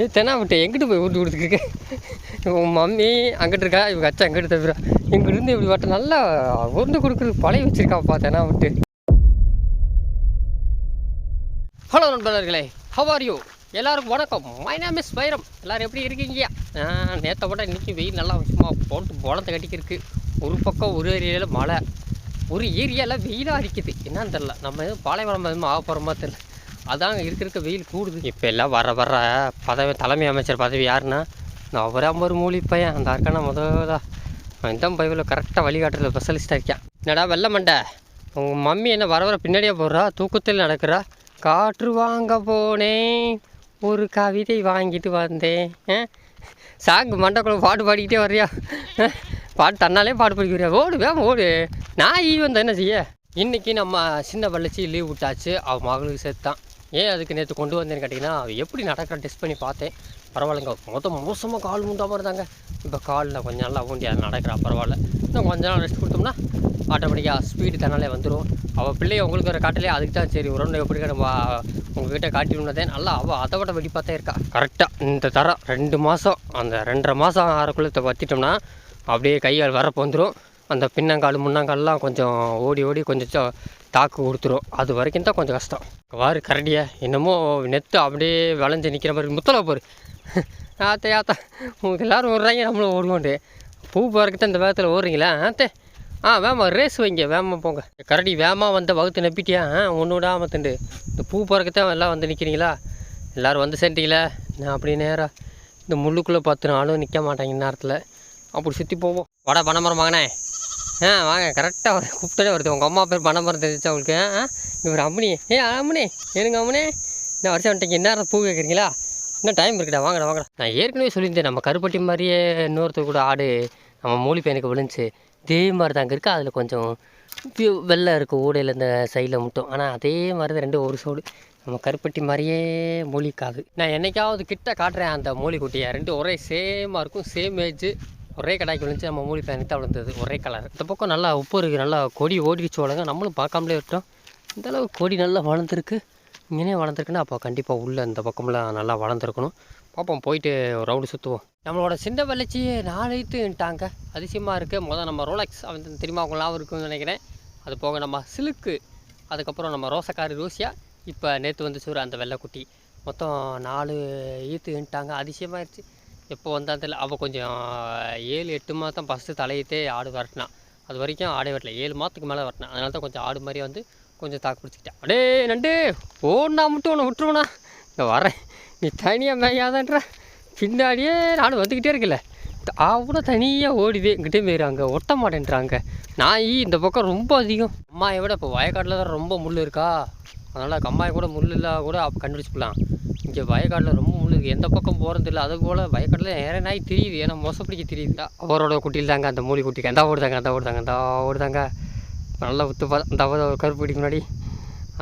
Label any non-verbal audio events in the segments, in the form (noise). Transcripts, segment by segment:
ஏ தென்னா எங்கிட்டு போய் ஊட்டி கொடுத்துருக்கு? உன் மம்மி அங்கிட்டு இருக்கா? இவங்க அச்சா அங்கிட்டு தவிர. இங்கிட்டு இப்படி வட்ட நல்லா உருந்து கொடுக்குறது பழைய வச்சிருக்காப்பா தென்னா விட்டு ஹலோ நண்பர்களே. ஹவ் ஆர் யூ எல்லாருக்கும் வணக்கம். மை நேம் இஸ் வைரம். எல்லாரும் எப்படி இருக்கீங்க? நேற்றை விட இன்றைக்கி வெயில் நல்லா சும்மா போட்டு போலத்தை கட்டிக்கிருக்கு. ஒரு பக்கம் ஒரு ஏரியாவில் மழை. ஒரு ஏரியாவில் வெயிலாக அடிக்குது. என்னன்னு தெரில நம்ம எதுவும் பாலைவனம் எதுவும் ஆக போகிற மாதிரி தெரில அதாங்க இருக்க இருக்க வெயில் கூடுது. இப்போ எல்லாம் வர வர பதவி தலைமை அமைச்சர் பதவி யாருன்னா இந்த ஒரு மூலி பையன். அந்த அர்க்கான முதலா இந்த பைபிளில் கரெக்டாக வழிகாட்டுறதுல ஸ்பெஷலிஸ்ட்டாக இருக்கேன் என்னடா வெள்ளை மண்டை? உங்கள் மம்மி என்ன வர வர பின்னாடியே போடுறா? தூக்கத்தில் நடக்கிறா? காற்று வாங்க போனேன். ஒரு கவிதை வாங்கிட்டு வந்தேன். சாங்கு மண்டக்குள்ள பாட்டு பாடிக்கிட்டே வர்றியா? பாட்டு தன்னாலே பாட்டு படிக்கிறியா ஓடு வேம் ஓடு. நான் ஈ வந்தேன் என்ன செய்ய? இன்றைக்கி நம்ம சின்ன பள்ளச்சி லீவ் விட்டாச்சு. அவள் மகளுக்கு சேர்த்தான். ஏன் அதுக்கு நேற்று கொண்டு வந்தேன்னு கேட்டிங்கன்னா அது எப்படி நடக்கிற டெஸ்ட் பண்ணி பார்த்தேன். பரவாயில்லைங்க மொத்தம் மோசமாக கால் முண்டாமல் இருந்தாங்க இப்போ காலில் கொஞ்சம் நல்லா ஊண்டி அது நடக்கிறா பரவாயில்ல. இன்னும் கொஞ்ச நாள் ரெஸ்ட் கொடுத்தோம்னா ஆட்டோமேட்டிக்காக ஸ்பீடு தன்னாலே வந்துடும் அவள் பிள்ளைய உங்களுக்கு ஒரு காட்டலையே? அதுக்கு தான் சரி உடனே எப்படி நம்ம உங்ககிட்ட காட்டினதே நல்லா அவள் அதை விட வெடி பார்த்தே இருக்கா கரெக்டாக இந்த தரம் ரெண்டு மாதம் அந்த ரெண்டரை மாதம் ஆறக்குள்ளே வத்திட்டோம்னா அப்படியே கையால் வரப்பு வந்துடும் அந்த பின்னங்கால் முன்னங்கால்லாம் கொஞ்சம் ஓடி ஓடி கொஞ்சம் தாக்கு கொடுத்துரும். அது வரைக்கும் தான் கொஞ்சம் கஷ்டம். வாரு கரடியா. என்னமோ நெத்து அப்படியே விளைஞ்சு நிற்கிற மாதிரி முத்தலை போரு. (laughs) ஆத்தே ஆத்தா. உங்களுக்கு எல்லோரும் ஓடுறாங்க நம்மளும் ஓடுவோண்டு. பூ போகிறதுக்கு தான் இந்த வேகத்தில் ஓடுறீங்களா? ஆத்தே. ஆ வேமா ரேஸ் வைங்க. வேமா போங்க. கரடி வேமா வந்த வகுத்து நப்பிட்டியா? ஆ ஒன்று விடாம தண்டு. இந்த பூ போகிறதுக்கு தான் எல்லாம் வந்து நிற்கிறீங்களா எல்லோரும் வந்து சேர்ந்தீங்களா நான் அப்படி நேராக இந்த முள்ளுக்குள்ளே பத்து நாளும் நிற்க மாட்டாங்க இந்நேரத்தில். அப்படி சுற்றி போவோம். வாடா பனைமரம் வாங்கினே. ஆ வாங்க கரெக்டாக கூப்பிட்டே வருது. உங்கள் அம்மா பேர் பனைமரம் தெரிஞ்சா உங்களுக்கு? ஆ இவர் அம்மனி. ஏ அம்மனி. ஏனுங்க அம்மனி? இந்த வருஷம் வந்துட்டீங்க? என்ன பூ கேட்குறீங்களா இன்னும் டைம் இருக்குடா? வாங்கடா வாங்கடா. நான் ஏற்கனவே சொல்லியிருந்தேன் நம்ம கருப்பட்டி மாதிரியே இன்னொருத்தர் கூட ஆடு நம்ம மூலி பையனுக்கு விழுந்துச்சு. இதே மாதிரி தாங்க இருக்குது அதில் கொஞ்சம் வெள்ளை இருக்குது ஊடையில் இந்த சைடில் மட்டும். ஆனால் அதே மாதிரி தான் ரெண்டும் ஒரு சோடு. நம்ம கருப்பட்டி மாதிரியே மூலிக்காது நான் என்னைக்காவது கிட்ட காட்டுறேன் அந்த மூலிக்குட்டியை ரெண்டு ஒரே சேமாக இருக்கும் சேம் ஏஜ் ஒரே கடாய்க்கு விழுந்துச்சு நம்ம மூலி பையனுக்கு தான் விழுந்தது. ஒரே கலர் இந்த பக்கம் நல்லா உப்பு இருக்குது நல்லா கொடி ஓடிச்சு வளங்க நம்மளும் பார்க்காமலே விட்டோம் இந்தளவு கொடி நல்லா வளர்ந்துருக்கு. இங்கேனே வளர்ந்துருக்குன்னா அப்போ கண்டிப்பாக உள்ளே இந்த பக்கம்லாம் நல்லா வளர்ந்துருக்கணும். பார்ப்போம் போயிட்டு ரவுண்டு சுற்றுவோம் நம்மளோட சின்ன வளர்ச்சியே நாளைத்துட்டாங்க அதிசயமாக இருக்குது மொதல் நம்ம ரோலக்ஸ் அவன் தெரியுமா அவங்களாம் இருக்குன்னு நினைக்கிறேன். அது போக நம்ம சிலுக்கு. அதுக்கப்புறம் நம்ம ரோசக்காரி ரோசியா. இப்போ நேற்று வந்து சூறு அந்த வெள்ளைக்குட்டி. மொத்தம் நாலு ஈத்துட்டாங்க அதிசயமாகிடுச்சு எப்போ வந்தால் தெரியல. அவள் கொஞ்சம் ஏழு எட்டு மாதம் ஃபஸ்ட்டு தலையிட்டே ஆடு வரட்டினான் அது வரைக்கும் ஆடே வரல ஏழு மாதத்துக்கு மேலே வரட்டினான் அதனால தான் கொஞ்சம் ஆடு மாதிரி வந்து கொஞ்சம் தாக்கு பிடிச்சிக்கிட்டேன். அடே நண்டு ஓடனா மட்டும் உன்னை விட்டுருவனா? இங்கே வரேன் நீ தனியாக மேயாதன்ற. பின்னாடியே நானும் வந்துக்கிட்டே இருக்கல அவ்வளோ தனியாக ஓடிவே இங்கிட்டே போயிடுறாங்க ஒட்ட மாட்டேன்றாங்க நாய் இந்த பக்கம் ரொம்ப அதிகம். அம்மாயை விட இப்போ வயக்காட்டில் தான் ரொம்ப முள் இருக்கா? அதனால் கம்மாயை கூட முள் இல்லா கூட கண்டுபிடிச்சிக்கலாம். இங்கே வயக்காட்டில் ரொம்ப எந்த பக்கம் போகிறது இல்லை அது போல் வயக்காட்டில் நிறைய நாய் தெரியுது. ஏன்னா மொசப்பிடிக்க தெரியுது அவரோட குட்டியில் தாங்க அந்த மூலி குட்டிக்கு அந்த ஓடுதாங்க அந்த ஓடுதாங்க அந்த ஓடுதாங்க நல்லா உத்து அந்த ஒரு கருப்பட்டிக்கு முன்னாடி.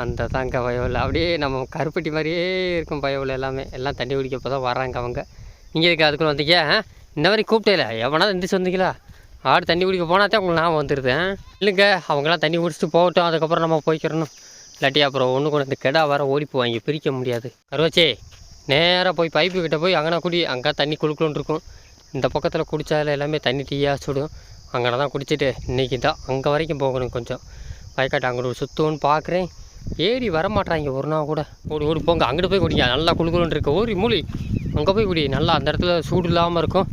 அந்த தாங்க பயவில். அப்படியே நம்ம கருப்பட்டி மாதிரியே இருக்கும் பயவில் எல்லாமே. எல்லாம் தண்ணி குடிக்கப்போ தான் வராங்க அவங்க. நீங்கள் இருக்கு அதுக்குள்ளே வந்தீங்க இந்த மாதிரி கூப்பிட்டேல. எவனாவது எந்திரிச்சு வந்தீங்களா ஆடு தண்ணி குடிக்க போனால் தான் உங்களுக்கு ஞாபகம் வந்துடுதேன் இல்லைங்க அவங்களாம் தண்ணி குடிச்சிட்டு போகட்டும். அதுக்கப்புறம் நம்ம போய்க்கிறணும். இல்லாட்டி அப்புறம் ஒன்று கொண்டு இந்த கெடா வர ஓடிப்பு வாங்கி பிரிக்க முடியாது. கருவாச்சே. நேராக போய் பைப்பு கிட்டே போய் அங்கேனா குடி. அங்கே தண்ணி குளுக்குளுன்னு இருக்கும். இந்த பக்கத்தில் குடித்தால எல்லாமே தண்ணி டீயாக சுடும். அங்கே தான் குடிச்சிட்டு இன்றைக்கி தான் அங்கே வரைக்கும் போகணும் கொஞ்சம். வயக்காட்டு அங்கிட்டு சுற்றுவோன்னு பார்க்குறேன் ஏறி வரமாட்டாங்க ஒரு நாள் கூட. ஓடி ஓடி போங்க. அங்கிட்டு போய் குடிங்க. நல்லா குளுக்குளுன்னு இருக்கு. ஓரி மூலி அங்கே போய் குடி. நல்லா அந்த இடத்துல சூடு இல்லாமல் இருக்கும்.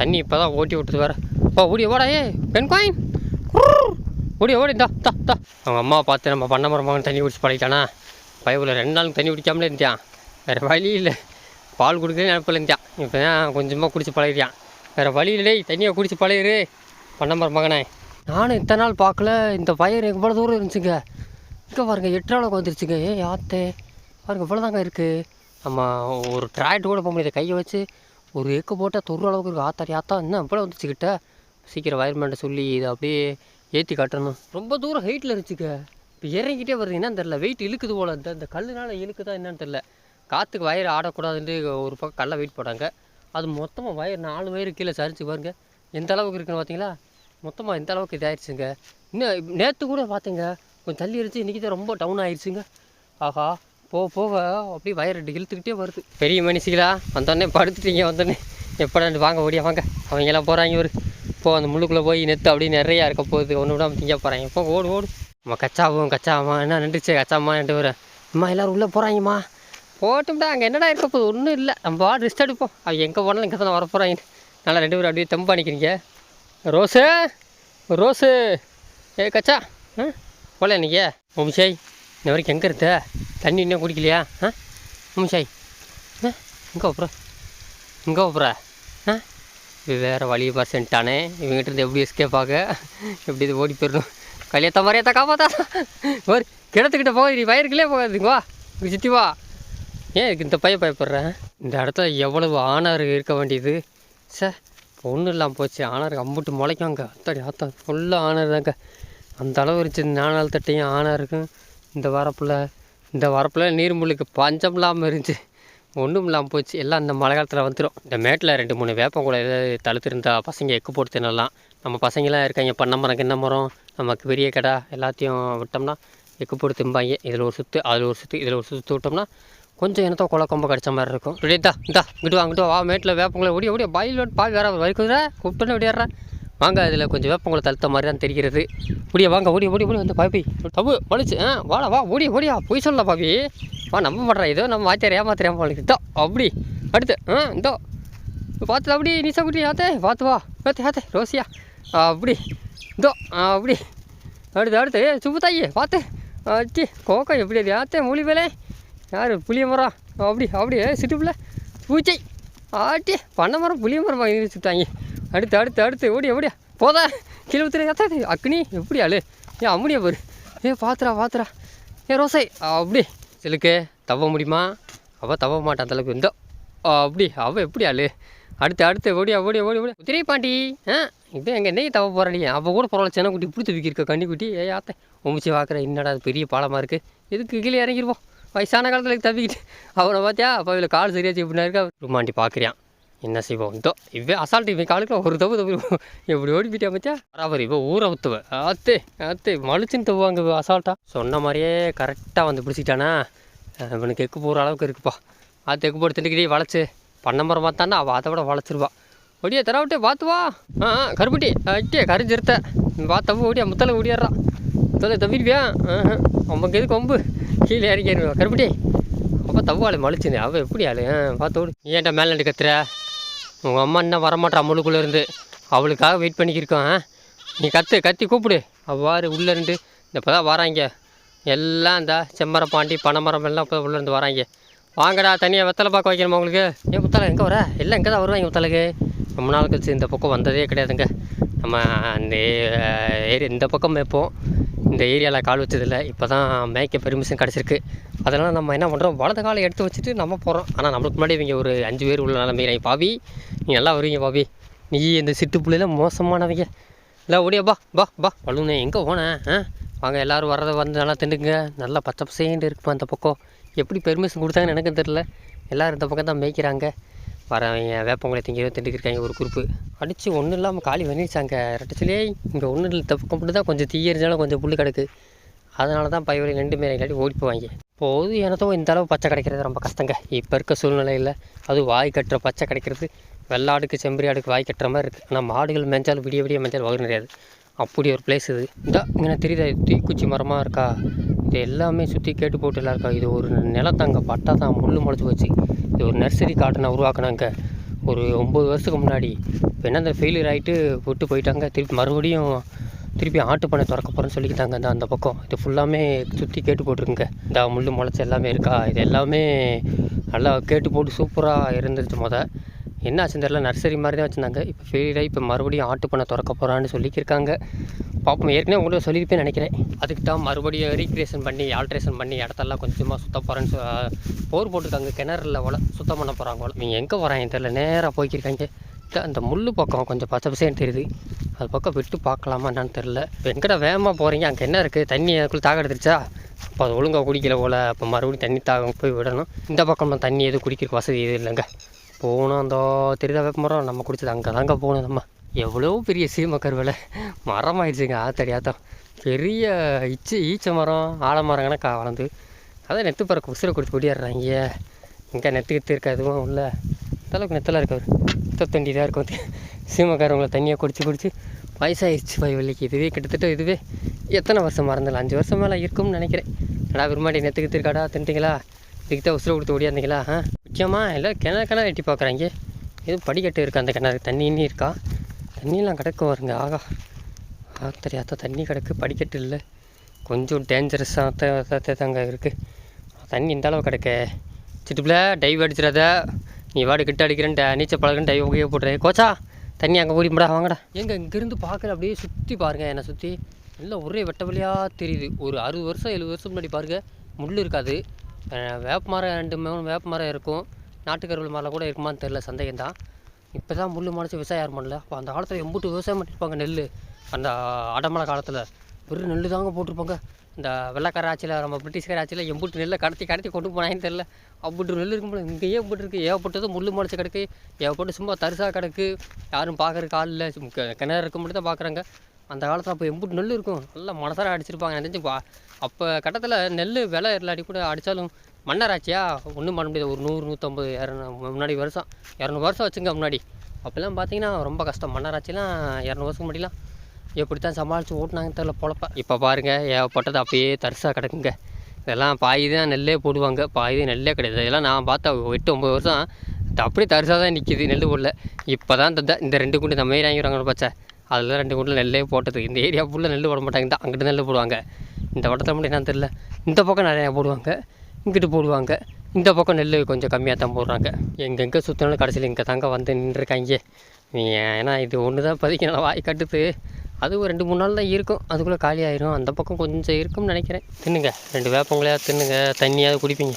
தண்ணி இப்போ தான் ஓட்டி விட்டுது வேற. ஓ ஓடி ஓடா ஏ பெண் காயின். ஓடி ஓடி தா தா தா அவங்க அம்மா பார்த்து நம்ம பண்ண மரமாக தண்ணி குடிச்சு பழகிட்டானா? பயவில் ரெண்டு நாளுக்கு தண்ணி குடிக்காமலே இருந்தியான் வேறு வழி இல்லை. பால் குடிக்கிறே நினப்பில் இப்போ தான். கொஞ்சமாக குடிச்சு பழகிட்டான். வேறு வழி இல்லை தண்ணியை குடிச்சு பழகிரு. பண்ண மகனே. நானும் இத்தனை நாள் பார்க்கல. இந்த பயிர் எவ்வளோ தூரம் இருந்துச்சுங்க. இங்கே பாருங்க எட்டு அளவுக்கு வந்துருச்சுங்க. ஏ யாத்தே பாருங்க இவ்வளோ தாங்க இருக்குது நம்ம ஒரு டிராக்டர் கூட போக முடியாது. கையை வச்சு ஒரு ஏக்கு போட்டால் தொரு அளவுக்கு இருக்குது ஆத்தாரி ஆத்தா இன்னும் இவ்வளோ வந்துச்சு கிட்ட? சீக்கிரம் வயர்மேன்ட்ட சொல்லி இதை அப்படியே ஏற்றி காட்டணும். ரொம்ப தூரம் ஹைட்டில் இருந்துச்சுங்க. இப்போ இறங்கிட்டே வருது. என்னன்னு தெரில வெயிட் இழுக்குது போல. இந்த இந்த கல்லுனால இழுக்குதா என்னன்னு தெரில காற்றுக்கு வயர் ஆடக்கூடாதுன்ட்டு ஒரு பக்கம் கல்லை வெயிட் போட்டாங்க. அது மொத்தமாக வயர் நாலு வயர் கீழே சரிச்சு பாருங்க. எந்த அளவுக்கு இருக்குன்னு பார்த்தீங்களா? மொத்தமாக எந்த அளவுக்கு இதாகிடுச்சுங்க இன்னும் நேற்று கூட பார்த்தீங்க. கொஞ்சம் தள்ளி இருந்துச்சு இன்றைக்கி தான் ரொம்ப டவுன் ஆயிடுச்சுங்க ஆஹா போக போக அப்படியே வயிறு இழுத்துக்கிட்டே வருது. பெரிய மனுஷிகளா வந்தோடனே படுத்துட்டீங்க வந்தோடனே. எப்படா வாங்க ஓடியா வாங்க. அவங்க எல்லாம் போகிறாங்க ஒரு இப்போது அந்த முள்ளுக்குள்ளே போய் நெத்து அப்படியே நிறையா இருக்க போகுது. ஒன்று விடாமல் திங்க போகிறாங்க இப்போ ஓடு ஓடு. நம்ம கச்சாவும் கச்சாமா என்ன நின்றுச்சு? கச்சாம்மா நின்று வரேன் அம்மா எல்லோரும் உள்ளே போகிறாங்கம்மா போட்டும்டா அங்கே என்னடா இருக்க போகுது? ஒன்றும் இல்லை. நம்ம வார்டு ரெஸ்ட் எடுப்போம். அவள் எங்கே போனாலும் இங்கே தான் வரப்போகிறாங்க நல்லா ரெண்டு பேரும் அப்படியே தெம்பு பண்ணிக்கிறீங்க ரோஸு ரோஸு. ஏ கச்சா ஆ? போல நீங்கள் உமிஷாய் இந்த வரைக்கும் எங்கே இருந்த? தண்ணி இன்னும் குடிக்கலையா? ஆ? உமிஷாய் ஆ? எங்கே அப்புறம் எங்கே அப்புறம் ஆ? இது வேறு வழியை பர்சன்ட்டானே இவங்ககிட்ட இருந்து எப்படி எஸ்கேப் ஆக? எப்படி இது ஓடி போயிடணும்? கல்யாத்த மாதிரியாத்தா காப்பாத்தா. ஒரு கிணத்துக்கிட்ட போக நீ வயிறுக்குள்ளே போகாதுங்க. வா இங்கே சுற்றி வா. ஏன் இதுக்கு இந்த பையன் பயப்படுறேன் இந்த இடத்துல எவ்வளவு ஆனார் இருக்க வேண்டியது? சார் ஒன்றும் இல்லாமல் போச்சு. ஆனார் அம்புட்டு முளைக்காங்க அத்தாடி ஆத்தா ஃபுல்லாக ஆனார் தாங்க அந்த அளவு இருந்துச்சு இந்த நானால் தட்டையும் ஆனாக இருக்கும். இந்த வரப்பில் இந்த வரப்பில் நீர்முள்ளுக்கு பஞ்சம் இல்லாமல் இருந்துச்சு. ஒன்றும் இல்லாமல் போச்சு. எல்லாம் இந்த மழை காலத்தில் வந்துடும் இந்த மேட்டில் ரெண்டு மூணு வேப்பம் கூட ஏதாவது தழுத்திருந்தா பசங்க எக்கு போட்டு தின்னலாம். நம்ம பசங்களாம் இருக்காங்க பண்ண மரம் கிண்ண மரம் நமக்கு பெரிய கடை எல்லாத்தையும் விட்டோம்னா எக்கு போட்டு திம்பாங்க. இதில் ஒரு சுற்று அதில் ஒரு சுற்று இதில் ஒரு சுற்று விட்டோம்னா கொஞ்சம் எனத்தோ கொலை கொம்ப கடிச்ச மாதிரி இருக்கும். இப்படி இந்தா இந்தா இங்கிட்டு வா வா மேட்டில் வேப்பங்களை ஓடி ஓடி பாயில் பால் வேற வரைக்குதுரா கூப்பிட்டோன்னு ஓடிடுறா வாங்க அதில் கொஞ்சம் வேப்பங்களை தழுத்த மாதிரி தான் தெரிகிறது. ஓடியா வாங்க ஓடி ஓடி ஓடி வந்து பாப்பி தப்பு பழிச்சு ஆ வாடா வா ஓடி ஓடியா போய் சொல்ல பாப்பி வா நம்ப மாட்டேறா ஏதோ நம்ம வாத்தியார் ஏமாத்திரம் போல இதோ அப்படி. அடுத்து ஆ இந்தோ பார்த்து அப்படி நீச குட்டி ஆத்தே? பார்த்து வா. ஆத்தே ஆத்தே ரோசியா. அப்படி. இதோ அப்படி. அடுத்து அடுத்து சுப்பு தாயி பார்த்து அச்சி கோக்கம் எப்படி அது ஆத்தே மூலி வேலை. யார் புளிய மரம் அப்படி அப்படி சிட்டுப்புல பூச்சை. ஆட்டி பண்ண மரம் புளிய மரம் வாங்கி சுட்டாங்க. அடுத்து அடுத்து அடுத்து ஓடி எப்படியா போதா. கீழே ஊத்துற அத்தாது அக்னி எப்படி ஆளு? ஏன் அம்முடியா பாரு. ஏ பாத்துரா பாத்துரா ஏ ரோசை. அப்படி. சிலுக்கு தவ முடியுமா? அவள் தவ மாட்டான் அந்தளவுக்கு இருந்தோ அப்படி அவள் எப்படி ஆளு? அடுத்து அடுத்து ஓடியா ஓடி ஓடி ஓடி திரை பாண்டி. ஆ இப்போ எங்கள் என்னைக்கு தவ போகிறாடி அவள் கூட பரவாயில்ல சின்ன குட்டி பிடிச்சி விற்கிருக்க கண்ணி குட்டி ஏ ஆத்த. உமிச்சு பார்க்குற என்னடா அது பெரிய பாலமாக இருக்குது எதுக்கு கீழே இறங்கிடுவோம் வயசான காலத்தில் தப்பிக்கிட்டு. அவனை பார்த்தியா அப்போ இதில் கால் சரியாச்சு எப்படின்னா இருக்கா? ருமாண்டி பார்க்குறியான் என்ன செய்வோம்? இதோ இவன் அசால்ட்டு இவன் காலுக்கு ஒரு தப்பு தப்பு. எப்படி ஓடி போயிட்டா மச்சா? பராபரி இவன் ஊற ஊற்றுவ ஆத்தே ஆத்தே மலிச்சுன்னு தவுவாங்க இவன் அசால்ட்டாக சொன்ன மாதிரியே கரெக்டாக வந்து பிடிச்சிட்டானா இவனுக்கு எக்கு போகிற அளவுக்கு இருக்குப்பா. அது எக்கு போட்டு திண்டுக்கிட்டே வளைச்சு. பண்ண மரம் பார்த்தானா அவள் அதை விட வளைச்சிருவா. ஒடியா தரவிட்டே பார்த்து வா. ஆ ஆ, கருப்பட்டி. அட்டே கரிஞ்சிருத்த. பார்த்தப்போ ஓடியா முத்தலை ஓடியாடுறான் முத்தலை தவிடுவியா அவனுக்கு எது கொம்பு கீழே இறங்கிடுவா கருப்பட்டி அப்போ தவ்வாள் மலிச்சுது அவள் எப்படி ஆளு? ஆ பார்த்து ஏன்டா மேலே நண்டு கத்துற? உங்கள் அம்மா என்ன வரமாட்டா முழுக்குள்ளே இருந்து? அவளுக்காக வெயிட் பண்ணிக்கிருக்கோம் நீ கத்து கத்தி கூப்பிடு. அவ்வாறு உள்ளே இருந்து இந்த இப்போ தான் வராங்க. எல்லாம் இந்த செம்மரம் பாண்டி பனைமரம் எல்லாம் இப்போ உள்ளேருந்து வராங்க. வாங்கடா தனியாக வெத்தலை பார்க்க வைக்கணுமா உங்களுக்கு? ஏன் புத்தலை எங்கே வர? எல்லாம் எங்கே தான் வருவாங்க புத்தலைக்கு ரொம்ப நாள் கழிச்சு இந்த பக்கம் வந்ததே கிடையாதுங்க. நம்ம அந்த ஏரியா இந்த பக்கம் மேய்ப்போம். இந்த ஏரியாவில் கால் வச்சதில்லை. இப்போ தான் மேய்க்க பெர்மிஷன் கிடச்சிருக்கு. அதனால் நம்ம என்ன பண்ணுறோம் வலது காலை எடுத்து வச்சுட்டு நம்ம போகிறோம் ஆனால் நம்மளுக்கு முன்னாடி இவங்க ஒரு அஞ்சு பேர் உள்ள நிலமைகிறாங்க பாவி நீ நல்லா வருவீங்க பாவி நீ இந்த சிட்டுப்புள்ளையில மோசமானவங்க. இல்லை ஓடியா பா பா பா வலுனே எங்கே போனேன் ஆ? வாங்க எல்லோரும் வர்றதை வந்து நல்லா திண்டுங்க நல்லா பச்சை பசேண்டு இருக்குப்பா அந்த பக்கம்? எப்படி பெர்மிஷன் கொடுத்தாங்கன்னு எனக்கும் தெரில எல்லோரும் இந்த பக்கம் தான் மேய்க்கிறாங்க. வரவங்க வேப்பங்களை திங்க திண்டுக்கிருக்காங்க ஒரு குரூப்பு அடித்து ஒன்றும் இல்லாமல் காலி பண்ணிடுச்சாங்க ரெட்டச்சிலே இங்கே ஒன்றும் இல்லை தப்பு மட்டும் தான் கொஞ்சம் தீயறிஞ்சாலும் கொஞ்சம் புல் கிடக்கு. அதனால தான் பயிர் ரெண்டு பேரும் இல்லாட்டி ஓடி போவாங்க. போது எனத்தோ இந்த அளவு பச்சை கிடைக்கிறது ரொம்ப கஷ்டங்க. இப்போ இருக்க சூழ்நிலையில் அது வாய் கட்டுற பச்சை கிடைக்கிறது. வெள்ளாடுக்கு செம்பரி ஆடுக்கு வாய் கட்டுற மாதிரி இருக்குது ஆனால் மாடுகள் மேய்ஞ்சாலும் விடிய விடிய மேய்ஞ்சாலும் வகை நிறையாது அப்படி ஒரு பிளேஸ் இது. இந்த இங்கே தெரியுதா தீக்குச்சி மரமாக இருக்கா? இது எல்லாமே சுற்றி கேட்டு போட்டு எல்லாம் இருக்கா? இது ஒரு நிலத்தாங்க பட்டா தான் முள் முளைச்சி வச்சு இது ஒரு நர்சரி கார்டனை உருவாக்குனாங்க. ஒரு ஒம்பது வருஷத்துக்கு முன்னாடி. இப்போ என்ன அந்த ஃபெயிலியர் ஆகிட்டு விட்டு போயிட்டாங்க. திருப்பி மறுபடியும் திருப்பி ஆட்டு பண்ணை திறக்க போகிறேன்னு சொல்லிக்கிட்டாங்க அந்த அந்த பக்கம். இது ஃபுல்லாமே சுற்றி கேட்டு போட்டிருக்குங்க. இந்த முள் முளைச்சி எல்லாமே இருக்கா? இது எல்லாமே நல்லா கேட்டு போட்டு சூப்பராக இருந்துச்சு மொதல் என்ன ஆச்சுன்னு தெரியல. நர்சரி மாதிரி தான் வச்சுருந்தாங்க. இப்போ ஃபெயிலியர் ஆகி இப்போ மறுபடியும் ஆட்டு பண்ணை திறக்க போகிறான்னு சொல்லிக்கிருக்காங்க. பார்ப்போம். ஏற்கனவே உங்கள்கிட்ட சொல்லியிருப்பேன் நினைக்கிறேன். அதுக்கு தான் மறுபடியும் ரீக்ரியேஷன் பண்ணி ஆல்ட்ரேஷன் பண்ணி இடத்தெல்லாம் கொஞ்சமாக சுத்தம் போகிறேன்னு போர் போட்டுருக்காங்க. கிணறுல போல சுத்தம் பண்ண போகிறாங்க போல நீங்கள் எங்கே போகிறாங்க தெரியல. நேராக போய்க்கிருக்காங்க. அந்த முள் பக்கம் கொஞ்சம் பச்சை பசேன்னு தெரியுது. அது பக்கம் விட்டு பார்க்கலாமா என்னன்னு தெரில எங்கடா வேகமாக போகிறீங்க அங்கே என்ன இருக்குது தண்ணி அதுக்குள்ளே தாக எடுத்துருச்சா? அப்போ அது ஒழுங்காக குடிக்கல போல். அப்போ மறுபடியும் தண்ணி தாகம் போய் விடணும். இந்த பக்கம் தண்ணி எதுவும் குடிக்கிறதுக்கு வசதி எதுவும் இல்லைங்க. போகணும் அந்த தெரியுதா வேப்பமரம் நம்ம குடிச்சது அங்கே தாங்க போகணும் நம்ம. எவ்வளோ பெரிய சீம கருவேலை? மரம் ஆயிடுச்சுங்க ஆத்தடியாத்தம் பெரிய இச்சு ஈச்ச மரம் ஆலமரம் கணக்கா வளர்ந்து. அதான் நெத்து பறக்க உசுரை கொடுத்து ஓடிடுறாங்க இங்கே நெத்து கித்து இருக்கா எதுவும் உள்ள அந்தளவுக்கு நெத்தலாம் நெத்தெல்லாம் இருக்கு தண்டி தான் இருக்கும். சீமக்காரவங்களை தண்ணியை குடிச்சு குடிச்சு வயசாகிருச்சு பாய் வள்ளிக்கு. இதுவே கிட்டத்தட்ட இதுவே எத்தனை வருஷம் மறந்துடலாம். அஞ்சு வருஷம் மேலே இருக்கும்னு நினைக்கிறேன். கடா விரும்பாடி நெத்துக்கிட்டு இருக்காடா தின்ட்டிங்களா? இதுக்கு தான் உசுரை கொடுத்து ஓடியாந்தீங்களா ஆ? முக்கியமாக எல்லாம் கிணறு கிணறு எட்டி பார்க்குறாங்க. எதுவும் படிக்கட்டு இருக்கா அந்த கிணறு? தண்ணி இன்னி இருக்கா? தண்ணியெல்லாம் கிடக்கு வருங்க ஆகா ஆத்தரி ஆத்தா தண்ணி கிடக்கு. படிக்கட்டு இல்லை. கொஞ்சம் டேஞ்சரஸாக தாங்க இருக்குது தண்ணி இந்த அளவு கிடக்க. சிட்டுப்பில் டைவ் அடிச்சிடாத. நீ வாடு கிட்ட அடிக்கிறேன் நீச்சல் பழகுன்னு டைவ் உபயோக போட்டுறேன் கோச்சா தண்ணி அங்கே ஓடிமுடா வாங்கடா. எங்க இங்கேருந்து பார்க்குற அப்படியே சுற்றி பாருங்கள் என்னை சுற்றி நல்லா ஒரே வெட்ட வழியாக தெரியுது. ஒரு அறுபது வருஷம் எழுபது வருஷம் முன்னாடி பாருங்கள் முள் இருக்காது. வேப்ப மரம் ரெண்டு மூணு வேப்ப மரம் இருக்கும். நாட்டுக்கருவல் மரம் கூட இருக்குமான்னு தெரில சந்தேகம் தான் இப்போ தான் முள் முளைச்சி விவசாயம் யாரும் பண்ணல. அப்போ அந்த காலத்தில் எம்புட்டு விவசாயம் பண்ணியிருப்பாங்க நெல் அந்த அடமலை காலத்தில் வெறும் நெல் தாங்க போட்டிருப்பாங்க. இந்த வெள்ளக்கார ஆட்சியில் நம்ம பிரிட்டிஷ்கார ஆட்சியில் எம்புட்டு நெல்லை கடத்தி கடத்தி கொண்டு போனாங்கன்னு தெரில அப்படி நெல் இருக்கும் போல இங்கேயே எம்புட்டு இருக்குது ஏகப்பட்டது முள் முளைச்சி கிடக்கு. ஏகப்பட்டு சும்மா தரிசாக கிடக்கு. யாரும் பார்க்கறதுக்கு ஆள் இல்லை. சும்மா கிணறு இருக்க மட்டும் தான் பார்க்குறாங்க அந்த காலத்தில் அப்போ எம்புட்டு நெல் இருக்கும். நல்லா மனசார அடிச்சிருப்பாங்க. நினச்சி அப்போ கட்டத்தில் நெல் விலை இல்லாட்டி கூட அடித்தாலும் மன்னராட்சியா? ஒன்றும் பண்ண முடியாது. ஒரு நூறு நூற்றம்பது இரநூறு முன்னாடி வருஷம். இரநூறு வருஷம் வச்சுங்க முன்னாடி. அப்போல்லாம் பார்த்தீங்கன்னா ரொம்ப கஷ்டம். மன்னராட்சிலாம் இரநூறு வருஷம் முன்னாடிலாம் எப்படி தான் சமாளித்து ஓட்டினாங்கன்னு தெரில பொழப்ப. இப்போ பாருங்கள் ஏகப்பட்டது அப்படியே தரிசாக கிடக்குங்க. இதெல்லாம் பாய் தான் நெல்லே போடுவாங்க. பாய் தான் நெல்லே கிடையாது. இதெல்லாம் நான் பார்த்தா எட்டு ஒம்பது வருஷம் இது அப்படியே தரிசாக தான் நிற்கிது நெல் போடல. இப்போ தான் இந்த இந்த ரெண்டு குண்டு இந்த மாரி வாங்கிடுவாங்க பச்சை. அதில் ரெண்டு குண்டில் நெல்லே போட்டது. இந்த ஏரியா ஃபுல்லாக நெல் போட மாட்டாங்க. தான் அங்கிட்டு நெல் போடுவாங்க. இந்த வட்டத்தில் மட்டும் என்னன்னு தெரில இந்த பக்கம் நிறையா போடுவாங்க. இங்கிட்டு போடுவாங்க. இந்த பக்கம் நெல் கொஞ்சம் கம்மியாக தான் போடுறாங்க. எங்கெங்கே சுற்றினாலும் கடைசியில் இங்கே தாங்க வந்து நின்றுருக்காங்க ஏன்னா இது ஒன்று தான் இப்போதைக்கு நல்லா வாய் கட்டுது. அது ஒரு ரெண்டு மூணு நாள் தான் இருக்கும். அதுக்குள்ளே காலி ஆயிரும். அந்த பக்கம் கொஞ்சம் இருக்கும்னு நினைக்கிறேன். தின்னுங்க. ரெண்டு வேப்பங்களையாக தின்னுங்க. தண்ணியாவது குடிப்பீங்க.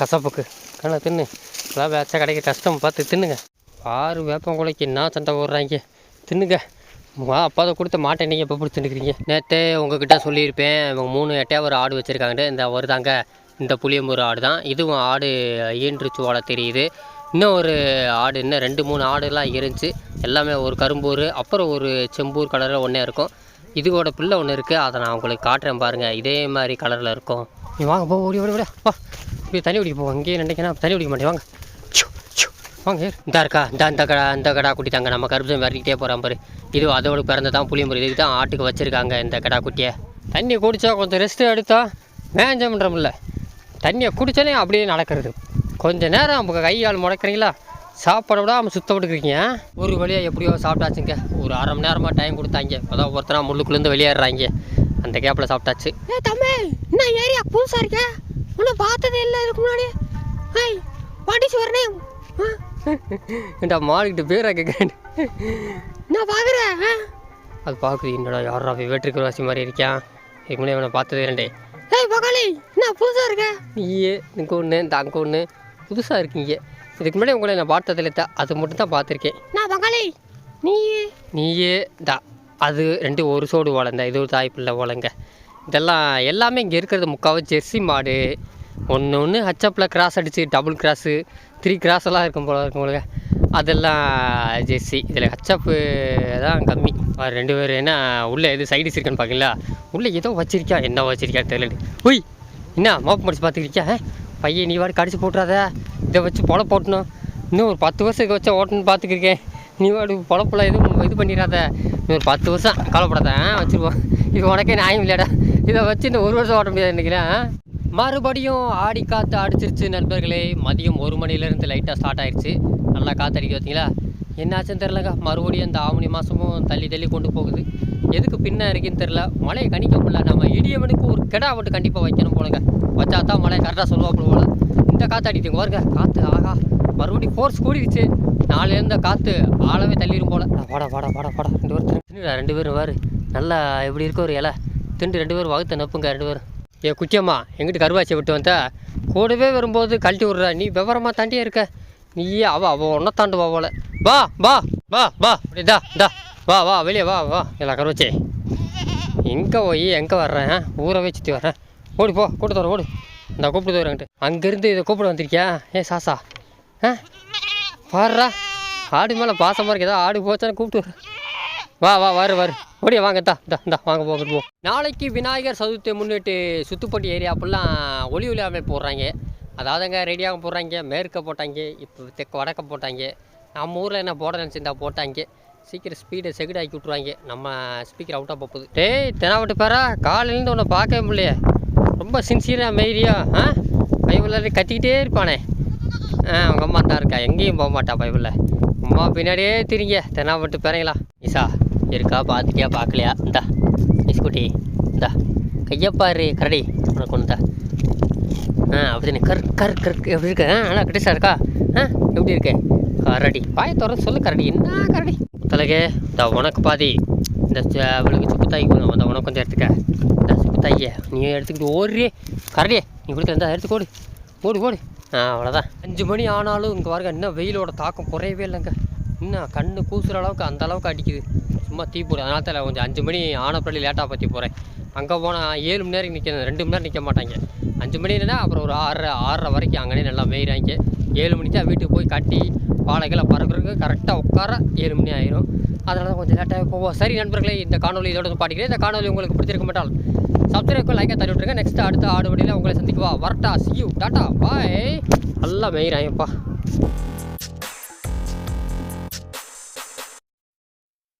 கசப்புக்கு. ஆனால் தின்னு. அதான் வேச்சா கிடைக்க கஷ்டம் பார்த்து தின்னுங்க. ஆறு வேப்பங்குலைக்கு என்ன சண்டை போடுறாங்க தின்னுங்க. வா அப்பா அதை கொடுத்த மாட்டை நீங்கள் எப்போ பிடிச்சிருக்கிறீங்க நேற்று உங்ககிட்ட சொல்லியிருப்பேன். இவங்க மூணு எட்டையாக ஒரு ஆடு வச்சுருக்காங்க இந்த வருதாங்க இந்த புளியம்பூர் ஆடு தான். இதுவும் ஆடு ஈன்றுச்சு ஓட தெரியுது. இன்னும் ஒரு ஆடு இன்னும் ரெண்டு மூணு ஆடுலாம் இருந்துச்சு. எல்லாமே ஒரு கரும்பூர் அப்புறம் ஒரு செம்பூர் கலரில் ஒன்றே இருக்கும். இதுவோட பிள்ளை ஒன்று இருக்குது அதை நான் உங்களுக்கு காட்டுறேன் பாருங்கள் இதே மாதிரி கலரில் இருக்கும். நீ வாங்க போ ஓடி ஓடி ஓடி வா. இப்படி தண்ணி குடிக்க போவோம் இங்கேயே நினைக்கிறேன் தண்ணி குடிக்க மாட்டேன். வாங்க. வாங்க ஏறு. இந்தா இருக்கா இந்த அந்த கடா இந்த கடா குட்டி தாங்க. நம்ம கருப்பம் விரட்டிக்கிட்டே போகிறான் பாரு. இது அதோட பிறந்த தான் புளியம்பூர். இதுக்கு தான் ஆட்டுக்கு வச்சுருக்காங்க இந்த கடா குட்டியை. தண்ணி குடித்தா கொஞ்சம் ரெஸ்ட் எடுத்தா பண்ணுறோம்ல தண்ணியை குடித்தாலே அப்படியே நடக்கிறது. கொஞ்ச நேரம் கை கால் முடக்கிறீங்களா? சாப்பாட விடாமல் சுத்த விட்டுக்கிறீங்க ஒரு வழியாக எப்படியோ சாப்பிட்டாச்சுங்க. ஒரு அரை மணி நேரமாக டைம் கொடுத்தாங்க. அதான் ஒருத்தனா முள்ளுக்குள்ளேருந்து வெளியேறாங்க அந்த கேப்பில் சாப்பிட்டாச்சு. ஏ தம்பி என்ன ஏரியா புதுசா இருக்க? உன்னை பார்த்ததே இல்லை இதுக்கு முன்னாடி ஏய் பாண்டிச்சு வரனே. ஏண்டா மாடுக்கிட்ட பேரை கேட்குறேன் நான் பார்க்குறேன் அது பார்க்குது என்னடா யாரா வேற்றுக்கு வாசி மாதிரி இருக்கான் இதுக்கு முன்னாடி அவனை பார்த்ததே ரெண்டே ஏய் பகாலி என்ன புதுசா இருக்க? நீயே இங்கே ஒன்று இந்த அங்கே ஒன்று புதுசாக இருக்கீங்க. இதுக்கு முன்னாடி உங்களை நான் பார்த்ததில்ல தான் அது மட்டும் தான் பார்த்துருக்கேன். நான் பகாலி நீ நீயே தா. அது ரெண்டு ஒரு சோடு ஓலைங்க இது ஒரு தாய் பிள்ளை ஓலைங்க இதெல்லாம் எல்லாமே இங்கே இருக்கிறது முக்காவது ஜெர்சி மாடு. ஒன்று ஒன்று ஹச்சப்பில் கிராஸ் அடித்து டபுள் கிராஸு த்ரீ கிராஸெல்லாம் இருக்கும் போல இருக்கும் உங்களுக்கு. அதெல்லாம் ஜெர்சி இதில் ஹச்சப்பு தான் கம்மி. அவர் ரெண்டு பேர் என்ன உள்ளே எது சைடிஸ் இருக்குன்னு பார்க்கல உள்ளே ஏதோ வச்சிருக்கா என்ன வச்சிருக்கா தெரியல ஒய் என்ன மோப்பு முடிச்சு பார்த்துக்கிறியா பையன் நீ வாடி கடிச்சு போட்டுறாத. இதை வச்சு பொழ போட்டணும் இன்னும் ஒரு பத்து வருஷத்துக்கு வச்சா ஓட்டணும்னு பார்த்துக்கிருக்கேன் நீ வாடி பொழப்பெல்லாம் எதுவும் இது பண்ணிடாத. இன்னும் ஒரு பத்து வருஷம் கவலைப்படாத. ஆ, வச்சிருவோம். இது உனக்கே நியாயம் இல்லையாடா? இதை வச்சு இந்த ஒரு வருஷம் ஓட்ட முடியாது இன்றைக்கிலாம் மறுபடியும் ஆடி காற்று அடிச்சிருச்சு நண்பர்களே. மதியம் ஒரு மணிலேருந்து லைட்டாக ஸ்டார்ட் ஆயிடுச்சு நல்லா காற்றடிக்க பார்த்தீங்களா என்னாச்சுன்னு தெரிலங்க மறுபடியும் இந்த ஆவணி மாதமும் தள்ளி தள்ளி கொண்டு போகுது. எதுக்கு பின்ன இருக்குன்னு தெரில மழையை கணிக்க முடியல. நம்ம இடியவனுக்கு ஒரு கெடா மட்டும் கண்டிப்பாக வைக்கணும் போலங்க. வச்சா தான் மழை கரெக்டாக சொல்லுவாப்புல போல. இந்த காற்று அடிக்குங்க பாருங்க. காற்று ஆகா மறுபடியும் ஃபோர்ஸ் கூடிடுச்சு நாலுலேருந்து காற்று ஆளவே தள்ளிடும் போல. அட, வாடா வாடா வாடா. ரெண்டு பேரும் ரெண்டு பேரும் வாரு நல்லா எப்படி இருக்க ஒரு இலை. திண்டு ரெண்டு பேரும் வகுத்த நப்புங்க ரெண்டு பேரும். ஏ குச்சியம்மா எங்கிட்ட கருவாச்சி விட்டு வந்த? கூடவே வரும்போது கழட்டி விட்றா. நீ விவரமாக தாண்டியே இருக்க. நீயே அவ அவ ஒன்றை தாண்டுவா போல. வா வா வா வா. அப்படி தா தா வா வா வெளியே வா வா. எல்லாம் கருவாச்சி. எங்கே போய் எங்கே வர்றேன்? ஊரை வச்சுட்டு சுற்றி வர்றேன். ஓடி போ கூப்பிட்டு வர ஓடு. இந்த கூப்பிட்டு வரேன்ட்டு அங்கேருந்து இதை கூப்பிட வந்திருக்கியா? ஏ சாசா. ஆ பாடுறா ஆடு மேலே பாசமாக இருக்கு. ஏதாவது ஆடு போச்சான்னு கூப்பிட்டு வர வா வா வரு வரு. ஓடியா வாங்க தா தா வாங்க போகிறோம் நாளைக்கு விநாயகர் சதுர்த்தியை முன்னிட்டு சுத்துப்பட்டி ஏரியா ஃபுல்லாக ஒளி ஒளி அமைப்பு போடுறாங்க. அதாவதுங்க ரெடியாக போடுறாங்க மேற்க போட்டாங்க இப்போ தெற்கு வடக்க போட்டாங்க. நம்ம ஊரில் என்ன போட நினச்சிருந்தா போட்டாங்க. சீக்கிரம் ஸ்பீடை செகுடாக்கி விட்ருவாங்க நம்ம ஸ்பீக்கர் அவுட்டாக போகுது. டேய் தெனாவட்டு பேரா காலையிலேருந்து உன்னை பார்க்கவே முடியலையே. ரொம்ப சின்சியராக மெய்ரியா ஆ? பைபிளில் கத்திக்கிட்டே இருப்பானே. ஆ அவங்க அம்மா தான் இருக்கா? எங்கேயும் போக மாட்டா பைபிளில். அம்மா பின்னாடியே திரிங்க தெனாவட்டு பேரங்களா. இசா இருக்கா? பார்த்துட்டியா பார்க்கலையா இந்தா இஸ்குட்டி இந்தா. கையப்பாரு கரடி. உனக்கு ஒன்று ஆ அப்படி கர் கர் கர் எப்படி இருக்க? ஆ நல்லா கிட்டசா இருக்கா? ஆ எப்படி இருக்கு? கரடி. பாய தோற சொல்லு கரடி. என்ன கரடி? தலைகே இந்த உனக்கு பாதி. இந்த அவளுக்கு சுப்புத்தாய் கொஞ்சம் அந்த உனக்கு கொஞ்சம் எடுத்துக்க. இந்த சுப்புத்தாயே நீ எடுத்துக்கிட்டு ஓடுறியே கரடியே நீ கொடுத்த இருந்தால் எடுத்து ஓடு ஓடு ஓடு. ஆ அவ்வளோதான் அஞ்சு மணி ஆனாலும் இங்கே பாருங்க இன்னும் வெயிலோட தாக்கம் குறையவே இல்லைங்க. இன்னும் கண்ணு கூசுகிற அளவுக்கு அந்த அளவுக்கு அடிக்குது. சும்மா தீ போடு. அதனால தான் கொஞ்சம் அஞ்சு மணி ஆனப்படி லேட்டாக பற்றி போகிறேன் அங்கே போனால் ஏழு மணி நேரம் நிற்க ரெண்டு மணி நேரம் நிற்க மாட்டாங்க. அஞ்சு மணினா அப்புறம் ஒரு ஆறரை ஆறரை வரைக்கும் அங்கனே நல்லா மேயிறாங்க ஏழு மணிக்கு தான் வீட்டுக்கு போய் கட்டி பாலைகளை பறக்கிறதுக்கு கரெக்டாக உட்கார ஏழு மணி ஆயிரும். அதனால தான் கொஞ்சம் லேட்டாக போவோம். சரி நண்பர்களே இந்த காணொலி இதோட பாட்டிக்கிறேன். இந்த காணொலி உங்களுக்கு பிடிச்சிருக்க மாட்டால் சப்ஸ்கிரைப் லைக்காக தள்ளி விட்டுருங்க. நெக்ஸ்ட் அடுத்த ஆடு வண்டியில் உங்களை சந்திக்குவா. வரட்டா. சியூ டாட்டா பாய் நல்லா மேயிறாங்கப்பா